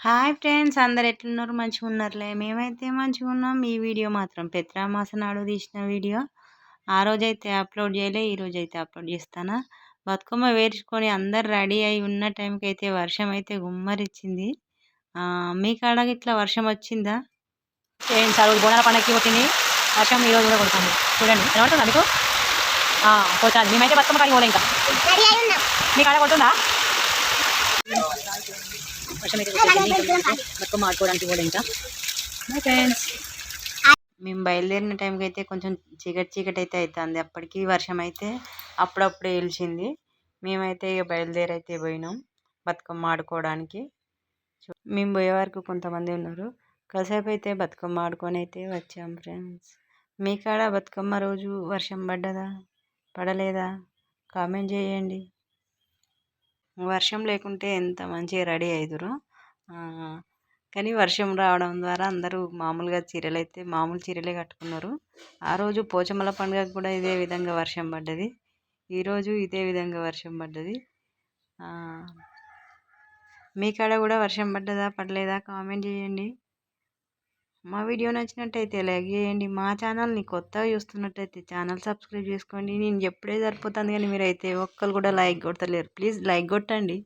Hi friends అందరు ఎట్లున్నారు? మంచిగా ఉన్నారులే మేమైతే మంచిగా ఉన్నాం ఈ వీడియో మాత్రం పెత్రామాస నాడు తీసిన వీడియో. ఆ రోజైతే అప్లోడ్ చేయలే ఈ రోజు అయితే అప్లోడ్ చేస్తాను? బతుకమ్మ వేర్చుకొని అందరు రెడీ అయి ఉన్న టైంకి అయితే వర్షం అయితే గుమ్మరిచ్చింది మీ కాడ ఇట్లా వర్షం వచ్చిందా? ఫ్రెండ్స్ ఆ రోజు బోనాల పండగకి కొట్టింది వర్షం ఈ రోజు కూడా కొడుతుంది. చూడండి. ఏమంటుందా మీకు? కొట్టాలి మేమైతే బతుకమ్మ కాడికి పోలే ఇంకా. మీ కాడ కొడుతుందా? వర్షం అయితే కొట్టేసింది. బతుకమ్మ ఆడుకోవడానికి పోలే ఇంకా. ఫ్రెండ్స్ మేము బయలుదేరిన టైంకి అయితే కొంచెం చీకటి చీకటి అయితే అవుతుంది అప్పటికి వర్షం అయితే అప్పుడప్పుడే వెలిచింది. మేమైతే ఇక బయలుదేరి అయితే పోయినాం బతుకమ్మ ఆడుకోవడానికి. మేము పోయే వరకు కొంతమంది ఉన్నారు. కాసేపు అయితే బతుకమ్మ ఆడుకొని అయితే వచ్చాం ఫ్రెండ్స్ మీ కాడ బతుకమ్మ రోజు వర్షం పడ్డదా? పడలేదా? కామెంట్ చేయండి. వర్షం లేకుంటే ఎంత మంచిగా రెడీ అవుతురు కానీ వర్షం రావడం ద్వారా అందరూ మామూలుగా చీరలు అయితే మామూలు చీరలే కట్టుకున్నారు. ఆ రోజు పోచమ్మల పండుగకు కూడా ఇదే విధంగా వర్షం పడ్డది. ఈరోజు ఇదే విధంగా వర్షం పడ్డది. మీ కాడ కూడా వర్షం పడ్డదా పడలేదా? కామెంట్ చేయండి. మా వీడియో నచ్చినట్టయితే లైక్ చేయండి. మా ఛానల్ని కొత్తగా చూస్తున్నట్టయితే ఛానల్ సబ్స్క్రైబ్ చేసుకోండి. నేను ఎప్పుడే సరిపోతుంది కానీ మీరైతే ఒక్కరు కూడా లైక్ కొడతలేరు. ప్లీజ్ లైక్ కొట్టండి.